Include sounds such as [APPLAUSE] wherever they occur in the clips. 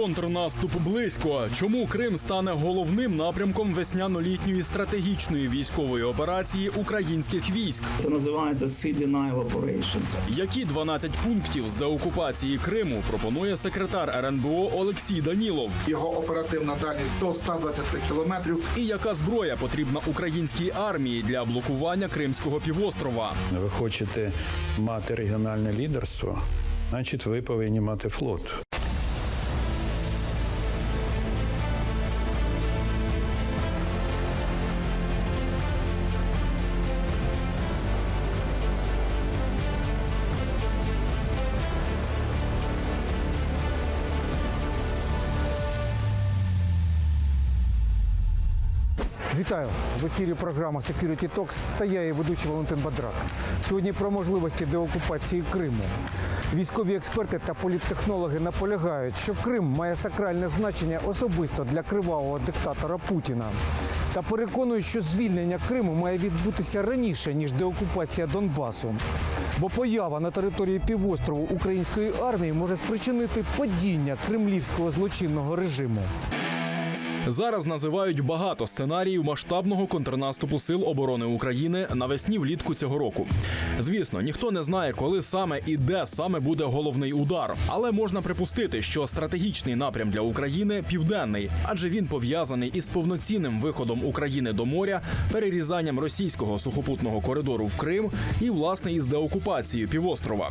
Контрнаступ близько. Чому Крим стане головним напрямком весняно-літньої стратегічної військової операції українських військ? Це називається Sea Denial Operations. Які 12 пунктів з деокупації Криму пропонує секретар РНБО Олексій Данілов? Його оперативна дальність до 120 кілометрів. І яка зброя потрібна українській армії для блокування Кримського півострова? Ви хочете мати регіональне лідерство, значить, ви повинні мати флот. Вітаю в ефірі програма Security Talks та я її ведучий Валентин Бадрак. Сьогодні про можливості деокупації Криму. Військові експерти та політтехнологи наполягають, що Крим має сакральне значення особисто для кривавого диктатора Путіна. Та переконують, що звільнення Криму має відбутися раніше ніж деокупація Донбасу. Бо поява на території півострову української армії може спричинити падіння кремлівського злочинного режиму. Зараз називають багато сценаріїв масштабного контрнаступу сил оборони України навесні влітку цього року. Звісно, ніхто не знає, коли саме і де саме буде головний удар, але можна припустити, що стратегічний напрям для України південний, адже він пов'язаний із повноцінним виходом України до моря, перерізанням російського сухопутного коридору в Крим і власне із деокупацією півострова.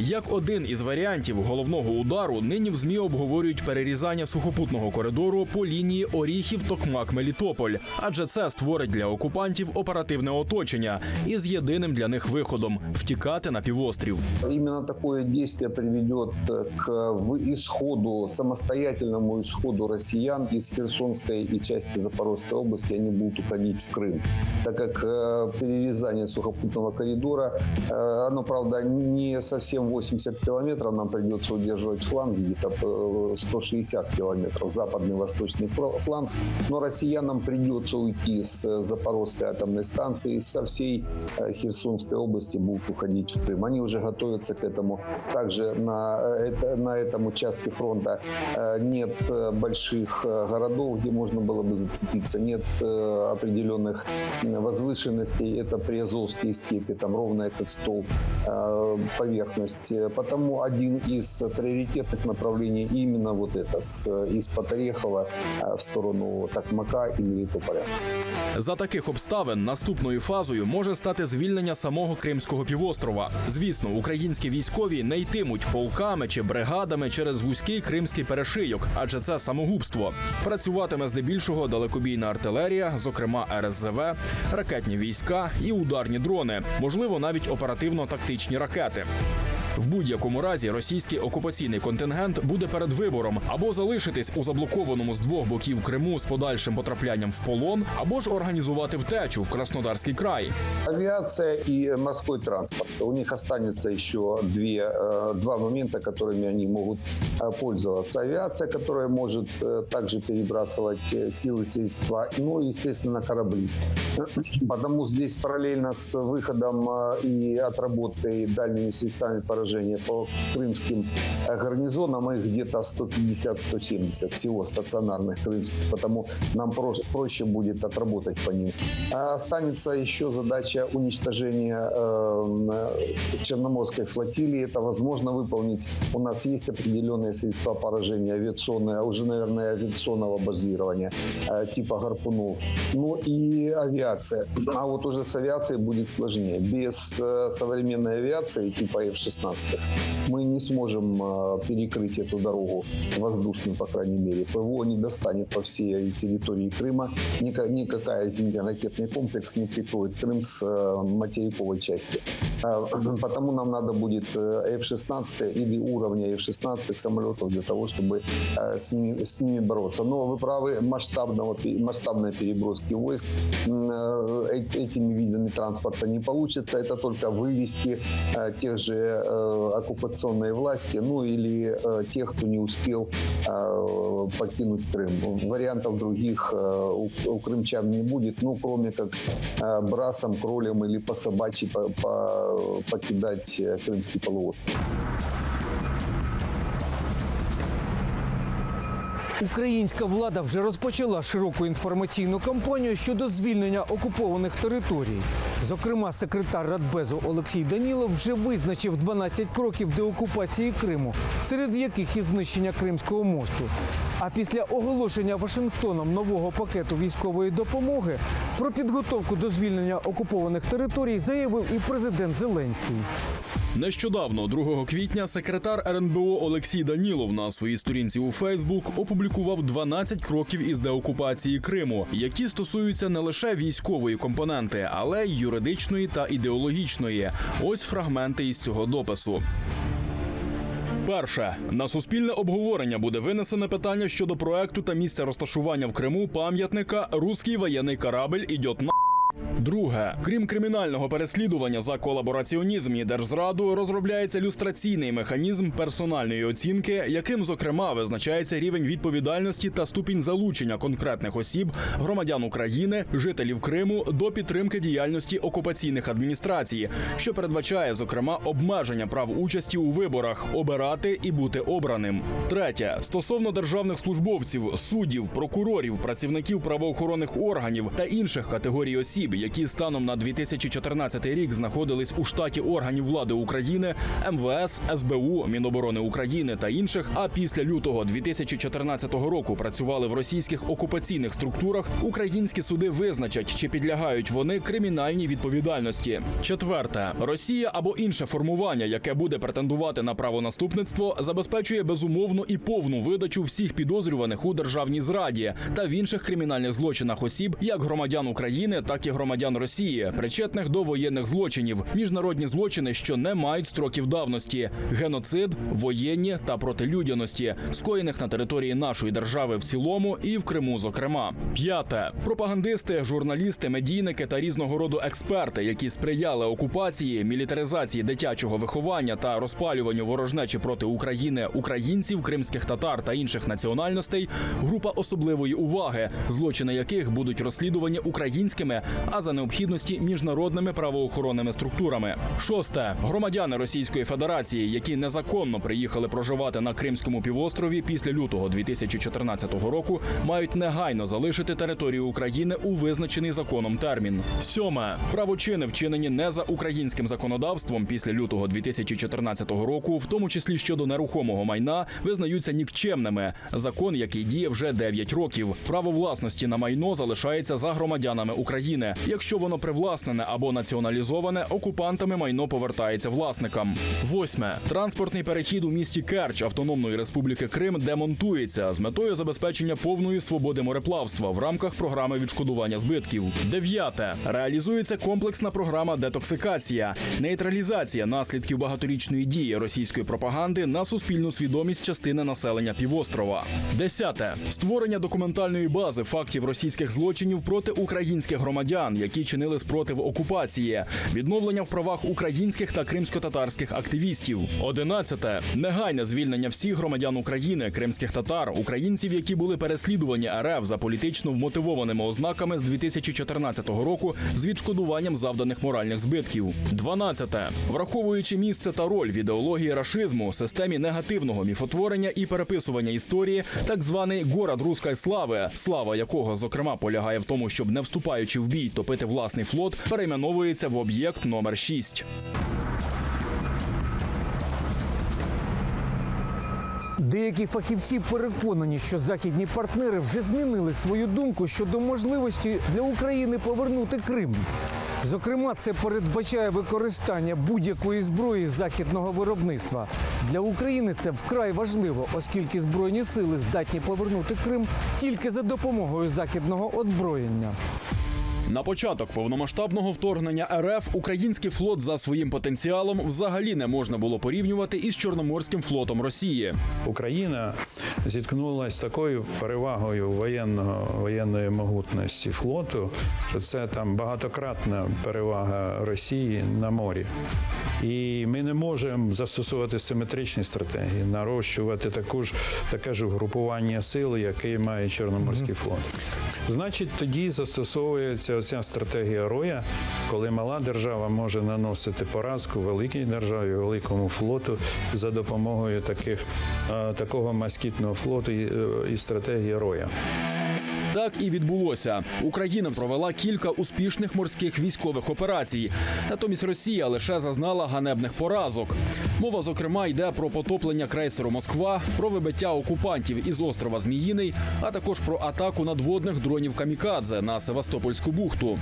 Як один із варіантів головного удару, нині в змі обговорюють перерізання сухопутного коридору по лінії Оріхів Токмак Мелітополь, адже це створить для окупантів оперативне оточення із єдиним для них виходом втікати на півострів. Именно такое действие приведет э, к в исходу, самостоятельному исходу россиян из Херсонской и части Запорожской области. Они будут уходить в Крым. Так как э, перерезание сухопутного коридора, э, оно, правда, не совсем 80 километров, нам придется удерживать фланг, где-то э, 160 километров, западный восточный фланг. Но россиянам придется уйти с э, Запорожской атомной станции, со всей э, Херсонской области будут уходить в Крым. Они уже готовятся к этому. Также на, э, это, на этом участке фронта э, нет э, больших э, городов, где можно было бы зацепиться, нет э, определенных возвышенностей. Это приазовские степи, там ровная как стол э, поверхность. Э, Потому один из приоритетных направлений именно вот это, с, из-под Орехова э, в сторону Токмака и Мелитополя. За таких обставин наступною фазою може стати звільнення самого Кримського півострова. Звісно, українські військові не йтимуть полками чи бригадами через вузький кримський перешийок, адже це самогубство. Працюватиме здебільшого далекобійна артилерія, зокрема РСЗВ, ракетні війська і ударні дрони, можливо, навіть оперативно-тактичні ракети. В будь-якому разі російський окупаційний контингент буде перед вибором або залишитись у заблокованому з двох боків Криму з подальшим потраплянням в полон, або ж організувати втечу в Краснодарський край. Авиация и морской транспорт. У них останется еще две, э, два момента, которыми они могут э, пользоваться. Авиация, которая может э, также перебрасывать э, силы средства, ну и, естественно, корабли. Потому здесь параллельно с выходом э, и отработкой дальними средствами поражения по крымским э, гарнизонам, их где-то 150-170 всего стационарных крымских, потому нам проще, будет отработать по ним. А Останется еще задача уничтожения э, Черноморской флотилии. Это возможно выполнить. У нас есть определенные средства поражения авиационные, а уже, наверное, авиационного базирования э, типа гарпунов. Ну и авиация. А вот уже с авиацией будет сложнее. Без современной авиации типа F-16 мы не сможем э, перекрыть эту дорогу воздушную, по крайней мере. ПВО не достанет по всей территории Крыма. Ника- Никакая зенитно-ракетный комплекс не прикроет Крым с э, материковой части. Э, [CLEARS THROAT] Потому нам надо будет э, F-16 или уровня F-16 самолетов для того, чтобы с ними, с ними бороться. Но вы правы, масштабного, масштабной переброски войск этими видами транспорта не получится. Это только вывести тех же э, оккупационные власти, ну или э, тех, кто не успел э, покинуть Крым. Вариантов других э, у, у крымчан не будет, ну кроме как э, брасом, кролем или по собачьи по- по- покидать э, Крымский полуостров. Українська влада вже розпочала широку інформаційну кампанію щодо звільнення окупованих територій. Зокрема, секретар Радбезу Олексій Данілов вже визначив 12 кроків деокупації Криму, серед яких і знищення Кримського мосту. А після оголошення Вашингтоном нового пакету військової допомоги про підготовку до звільнення окупованих територій заявив і президент Зеленський. Нещодавно, 2 квітня, секретар РНБО Олексій Данілов на своїй сторінці у Фейсбук опублікував 12 кроків із деокупації Криму, які стосуються не лише військової компоненти, але й юридичної та ідеологічної. Ось фрагменти із цього допису. Перше на суспільне обговорення буде винесене питання щодо проекту та місця розташування в Криму пам'ятника Руський воєнний корабль ідьот на. Друге, крім кримінального переслідування за колабораціонізм і держзраду, розробляється люстраційний механізм персональної оцінки, яким зокрема визначається рівень відповідальності та ступінь залучення конкретних осіб, громадян України, жителів Криму до підтримки діяльності окупаційних адміністрацій, що передбачає зокрема обмеження прав участі у виборах, обирати і бути обраним. Третє стосовно державних службовців, суддів, прокурорів, працівників правоохоронних органів та інших категорій осіб, які станом на 2014 рік знаходились у штаті органів влади України, МВС, СБУ, Міноборони України та інших. А після лютого 2014 року працювали в російських окупаційних структурах. Українські суди визначать, чи підлягають вони кримінальній відповідальності. Четверте, Росія або інше формування, яке буде претендувати на правонаступництво, забезпечує безумовну і повну видачу всіх підозрюваних у державній зраді та в інших кримінальних злочинах осіб, як громадян України, так і громадян Росії, причетних до воєнних злочинів, міжнародні злочини, що не мають строків давності, геноцид, воєнні та протилюдяності, скоєних на території нашої держави в цілому і в Криму, зокрема. П'яте. Пропагандисти, журналісти, медійники та різного роду експерти, які сприяли окупації, мілітаризації дитячого виховання та розпалюванню ворожнечі проти України, українців, кримських татар та інших національностей, група особливої уваги, злочини яких будуть розслідувані українськими, а за необхідності міжнародними правоохоронними структурами. Шосте громадяни Російської Федерації, які незаконно приїхали проживати на Кримському півострові після лютого 2014 року, мають негайно залишити територію України у визначений законом термін. Сьоме правочини, вчинені не за українським законодавством після лютого 2014 року, в тому числі щодо нерухомого майна, визнаються нікчемними. Закон, який діє вже 9 років. Право власності на майно залишається за громадянами України. Якщо воно привласнене або націоналізоване, окупантами майно повертається власникам. Восьме транспортний перехід у місті Керч Автономної Республіки Крим демонтується з метою забезпечення повної свободи мореплавства в рамках програми відшкодування збитків. Дев'яте реалізується комплексна програма детоксикація, нейтралізація наслідків багаторічної дії російської пропаганди на суспільну свідомість частини населення півострова. Десяте створення документальної бази фактів російських злочинів проти українських громадян, які чинили спротив окупації, відновлення в правах українських та кримсько-татарських активістів. Одинадцяте негайне звільнення всіх громадян України, кримських татар, українців, які були переслідувані РФ за політично вмотивованими ознаками з 2014 року з відшкодуванням завданих моральних збитків. Дванадцяте враховуючи місце та роль в ідеології рашизму, системі негативного міфотворення і переписування історії, так званий город руської слави, слава якого зокрема полягає в тому, щоб не вступаючи в бій, топити власний флот, перейменовується в об'єкт номер 6. Деякі фахівці переконані, що західні партнери вже змінили свою думку щодо можливості для України повернути Крим. Зокрема, це передбачає використання будь-якої зброї західного виробництва. Для України це вкрай важливо, оскільки збройні сили здатні повернути Крим тільки за допомогою західного озброєння. На початок повномасштабного вторгнення РФ український флот за своїм потенціалом взагалі не можна було порівнювати із Чорноморським флотом Росії. Україна зіткнулася з такою перевагою воєнного воєнної могутності флоту, що це там багатократна перевага Росії на морі. І ми не можемо застосовувати симетричні стратегії, нарощувати таку ж таке ж угрупування сил, яке має Чорноморський флот. Значить, тоді застосовується оця стратегія роя, коли мала держава може наносити поразку великій державі, великому флоту за допомогою таких е, такого маскітного флоту е, і стратегії роя. Так і відбулося. Україна провела кілька успішних морських військових операцій. Натомість Росія лише зазнала ганебних поразок. Мова, зокрема, йде про потоплення крейсеру Москва, про вибиття окупантів із острова Зміїний, а також про атаку надводних дронів Камікадзе на Севастопольську бухту.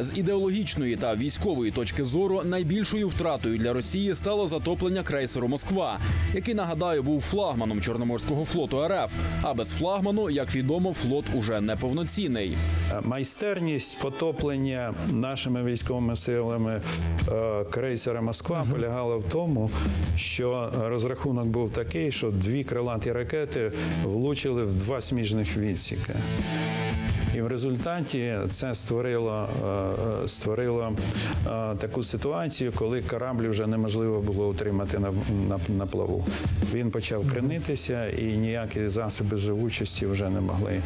З ідеологічної та військової точки зору найбільшою втратою для Росії стало затоплення крейсеру Москва, який нагадаю був флагманом Чорноморського флоту РФ. А без флагману, як відомо, флот уже неповноцінний. Майстерність потоплення нашими військовими силами е, крейсера Москва полягала в тому, що розрахунок був такий, що дві крилаті ракети влучили в два сміжних відсіки. І в результаті це створило, е, е, створило е, таку ситуацію, коли корабль вже неможливо було утримати на, на, на плаву. Він почав кренитися, і ніякі засоби живучості вже не могли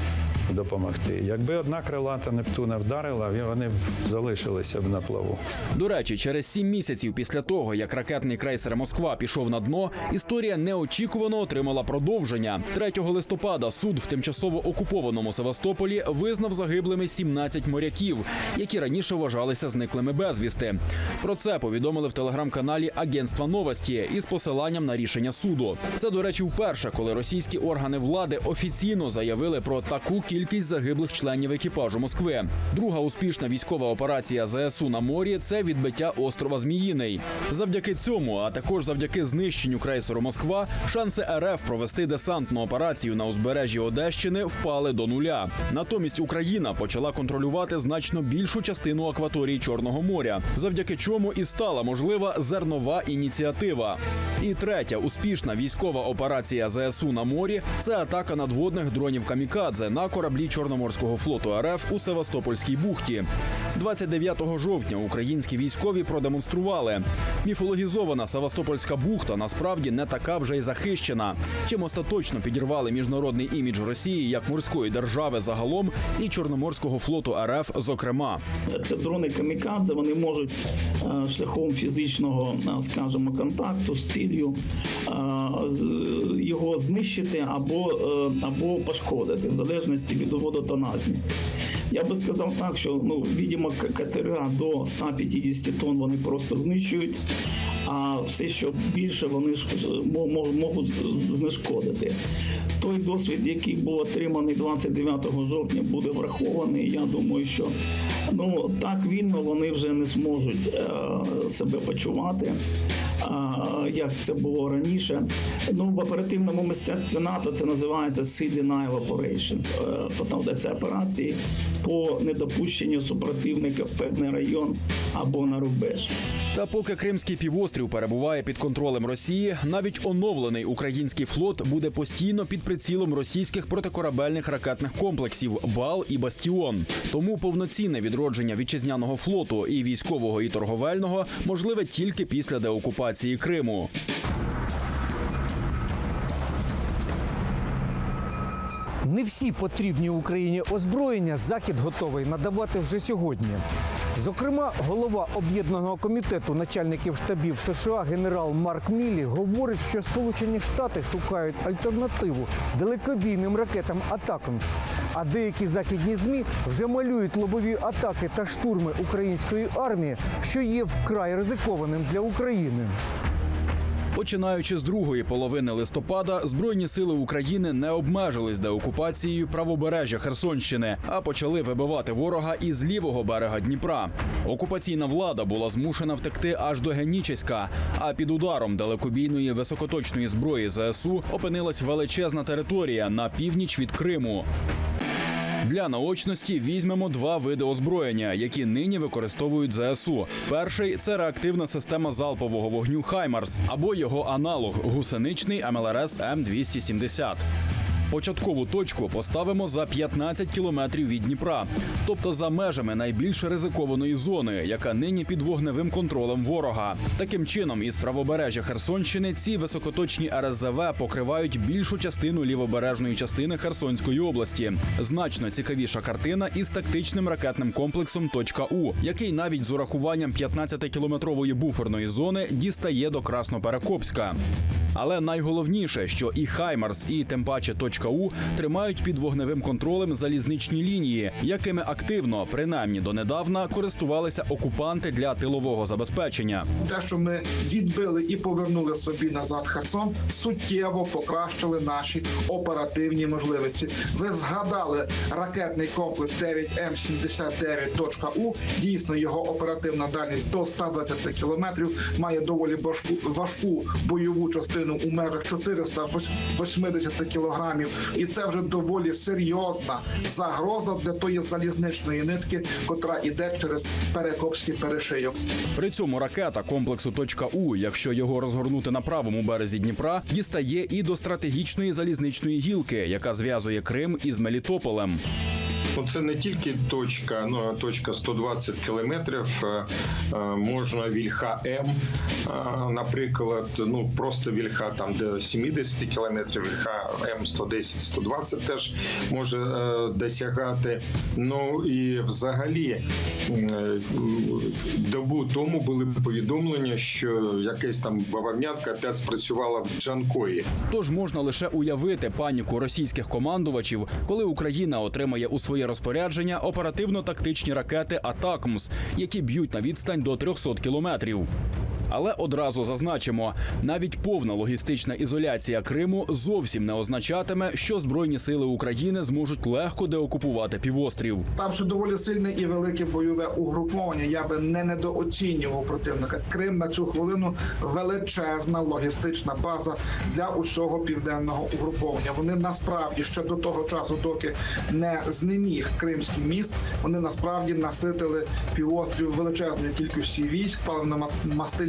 допомогти. Якби одна крилата Нептуна вдарила, вони б залишилися б на плаву. До речі, через сім місяців після того, як ракетний крейсер Москва пішов на дно, історія неочікувано отримала продовження. 3 листопада суд в тимчасово окупованому Севастополі визнав загиблими 17 моряків, які раніше вважалися зниклими безвісти. Про це повідомили в телеграм-каналі Агентства Новості із посиланням на рішення суду. Це, до речі, вперше, коли російські органи влади офіційно заявили про таку кількість загиблих членів екіпажу Москви. Друга успішна військова операція ЗСУ на морі це відбиття острова Зміїний. Завдяки цьому, а також завдяки знищенню крейсеру Москва, шанси РФ провести десантну операцію на узбережжі Одещини впали до нуля. Натомість Україна почала контролювати значно більшу частину акваторії Чорного моря, завдяки чому і стала можлива зернова ініціатива. І третя успішна військова операція ЗСУ на морі це атака надводних дронів Камікадзе на кораблі Чорноморського флоту РФ у Севастопольській бухті. 29 жовтня українські військові продемонстрували. Міфологізована Севастопольська бухта насправді не така вже й захищена. Чим остаточно підірвали міжнародний імідж Росії як морської держави загалом і Чорноморського флоту РФ, зокрема. Це дрони камікадзе, вони можуть е, шляхом фізичного, е, скажімо, контакту з ціллю е, його знищити або, або пошкодити, в залежності від водотонажності. Я би сказав так, що ну, відомо, катера до 150 тонн вони просто знищують, а все, що більше, вони можуть знешкодити. Той досвід, який був отриманий 29 жовтня, буде врахований. Я думаю, що ну так вільно вони вже не зможуть е, себе почувати, як це було раніше. Ну в оперативному мистецтві НАТО це називається Sea Denial Operations, е, тобто це операції по недопущенню супротивника в певний район або на рубеж. Та поки Кримський півострів перебуває під контролем Росії, навіть оновлений український флот буде постійно під прицілом російських протикорабельних ракетних комплексів БАЛ і Бастіон. Тому повноцінне відродження вітчизняного флоту і військового і торговельного можливе тільки після деокупації Криму. Не всі потрібні Україні озброєння Захід готовий надавати вже сьогодні. Зокрема, голова об'єднаного комітету начальників штабів США генерал Марк Міллі говорить, що Сполучені Штати шукають альтернативу далекобійним ракетам Атакамс. А деякі західні змі вже малюють лобові атаки та штурми української армії, що є вкрай ризикованим для України. Починаючи з другої половини листопада, збройні сили України не обмежились деокупацією правобережжя Херсонщини, а почали вибивати ворога із лівого берега Дніпра. Окупаційна влада була змушена втекти аж до Генічеська, а під ударом далекобійної високоточної зброї ЗСУ опинилась величезна територія на північ від Криму. Для наочності візьмемо два види озброєння, які нині використовують ЗСУ. Перший це реактивна система залпового вогню Хаймарс або його аналог гусеничний МЛРС М270. Початкову точку поставимо за 15 кілометрів від Дніпра, тобто за межами найбільш ризикованої зони, яка нині під вогневим контролем ворога. Таким чином, із правобережжя Херсонщини ці високоточні РСЗВ покривають більшу частину лівобережної частини Херсонської області. Значно цікавіша картина із тактичним ракетним комплексом «Точка У», який навіть з урахуванням 15-кілометрової буферної зони дістає до Красноперекопська. Але найголовніше, що і Хаймарс, і тим паче «Точка У» тримають під вогневим контролем залізничні лінії, якими активно, принаймні донедавна, користувалися окупанти для тилового забезпечення. Те, що ми відбили і повернули собі назад Херсон, суттєво покращили наші оперативні можливості. Ви згадали ракетний комплекс 9М79.У. Дійсно, його оперативна дальність до 120 кілометрів має доволі важку, важку бойову частину у межах 480 кілограмів, і це вже доволі серйозна загроза для тої залізничної нитки, котра іде через Перекопський перешийок. При цьому ракета комплексу «Точка У», якщо його розгорнути на правому березі Дніпра, дістає і до стратегічної залізничної гілки, яка зв'язує Крим із Мелітополем. Ну, це не тільки точка, ну точка 120 кілометрів. е, е, Можна вільха М, е, наприклад, ну просто вільха там до 70 кілометрів, вільха М 110-120 теж може досягати. Ну і взагалі добу тому були повідомлення, що якась там бавовнятка опять спрацювала в Джанкої. Тож можна лише уявити паніку російських командувачів, коли Україна отримає у своє розпорядження оперативно-тактичні ракети Атакмс, які б'ють на відстань до 300 кілометрів. Але одразу зазначимо, навіть повна логістична ізоляція Криму зовсім не означатиме, що збройні сили України зможуть легко деокупувати півострів. Там ще доволі сильне і велике бойове угруповання. Я би не недооцінював противника. Крим на цю хвилину величезна логістична база для усього південного угруповання. Вони насправді ще до того часу, доки не знеміг Кримський міст, вони насправді наситили півострів величезною кількістю військ,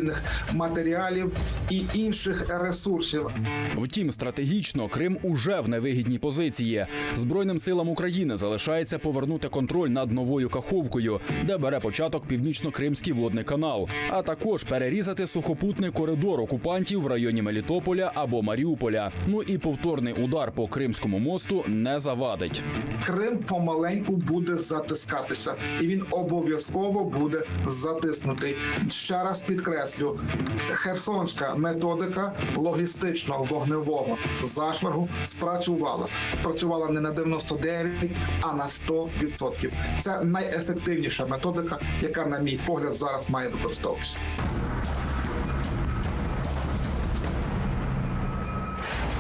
паливно-мастильних матеріалів і інших ресурсів. Втім, стратегічно Крим уже в невигідній позиції. Збройним силам України залишається повернути контроль над новою Каховкою, де бере початок північно-кримський водний канал, а також перерізати сухопутний коридор окупантів в районі Мелітополя або Маріуполя. Ну і повторний удар по Кримському мосту не завадить. Крим помаленьку буде затискатися, і він обов'язково буде затиснутий. Ще раз підкреслю: херсонська методика логістичного вогневого зашмаргу спрацювала. Спрацювала не на 99, а на 100%. Це найефективніша методика, яка, на мій погляд, зараз має використовуватися.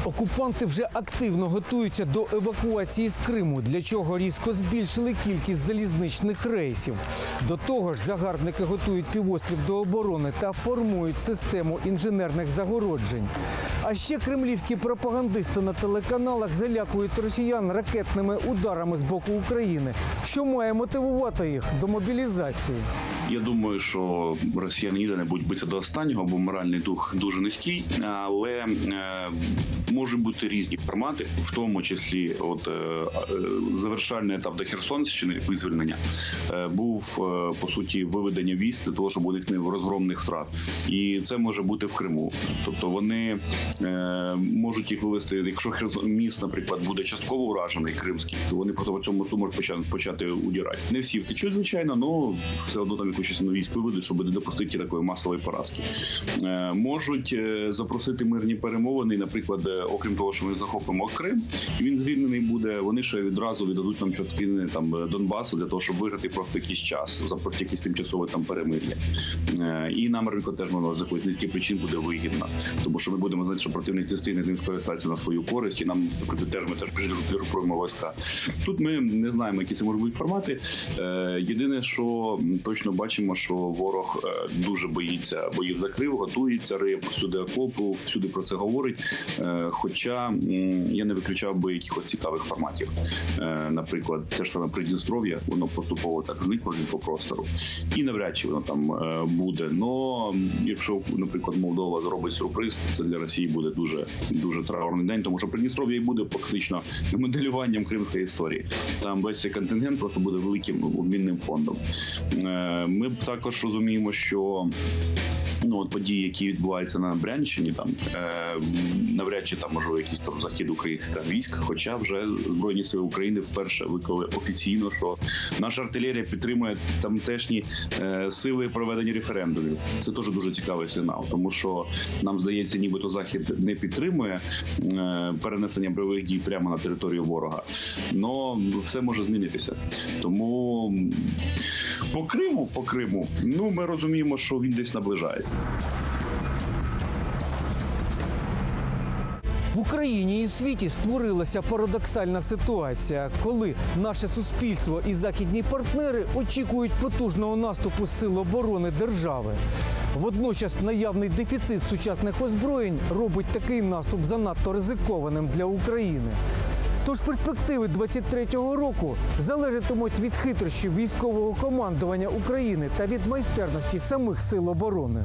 Окупанти вже активно готуються до евакуації з Криму, для чого різко збільшили кількість залізничних рейсів. До того ж, загарбники готують півострів до оборони та формують систему інженерних загороджень. А ще кремлівські пропагандисти на телеканалах залякують росіян ракетними ударами з боку України, що має мотивувати їх до мобілізації. Я думаю, що росіяни ніде не будуть битися до останнього, бо моральний дух дуже низький. Але е, можуть бути різні формати, в тому числі, от е, е, завершальний етап до Херсонщини визвільнення е, був по суті виведення військ для того, щоб уникнути розгромних втрат, і це може бути в Криму. Тобто вони можуть їх вивести. Якщо Херсон міст, наприклад, буде частково уражений кримський, то вони просто по цьому мосту можуть почати почати удирати. Не всі втечуть, звичайно, але все одно там якусь військ виведуть, щоб не допустити такої масової поразки. Можуть запросити мирні перемовини, наприклад, окрім того, що ми захопимо Крим, і він звільнений буде. Вони ще відразу віддадуть нам частини там е, Донбасу для того, щоб виграти просто якийсь час, за просто якісь тимчасове там перемир'я. Е, І нам наприклад, теж воно з якоїсь низьких причин буде вигідно, тому що ми будемо знати, що противник не встигне ним скористатися на свою користь, і нам наприклад, теж ми теж підгрупуємо війська. Тут ми не знаємо, які це можуть бути формати. Е, Єдине, що точно бачимо, що ворог дуже боїться боїв закрив, готується риє всюди окопу, всюди про це говорить. Хоча я не виключав би якихось цікавих форматів. Е, Наприклад, те ж саме Придністров'я, воно поступово так зникло з інфопростору, і навряд чи воно там е, буде. Но якщо, наприклад, Молдова зробить сюрприз, це для Росії буде дуже дуже траурний день, тому що Придністров'я і буде фактично моделюванням кримської історії. Там весь цей контингент просто буде великим обмінним фондом. Е, Ми також розуміємо, що ну от події, які відбуваються на Брянщині, там е, навряд чи там можливо якийсь там захід українських військ. Хоча вже збройні сили України вперше виклали офіційно, що наша артилерія підтримує тамтешні е, сили проведення референдумів. Це теж дуже цікавий сигнал, тому що нам здається, нібито захід не підтримує е, перенесення бойових дій прямо на територію ворога. Но все може змінитися. Тому по Криму, по Криму, ну ми розуміємо, що він десь наближається. В Україні і світі створилася парадоксальна ситуація, коли наше суспільство і західні партнери очікують потужного наступу сил оборони держави. Водночас наявний дефіцит сучасних озброєнь робить такий наступ занадто ризикованим для України. Тож перспективи 23-го року залежатимуть від хитрощів військового командування України та від майстерності самих сил оборони.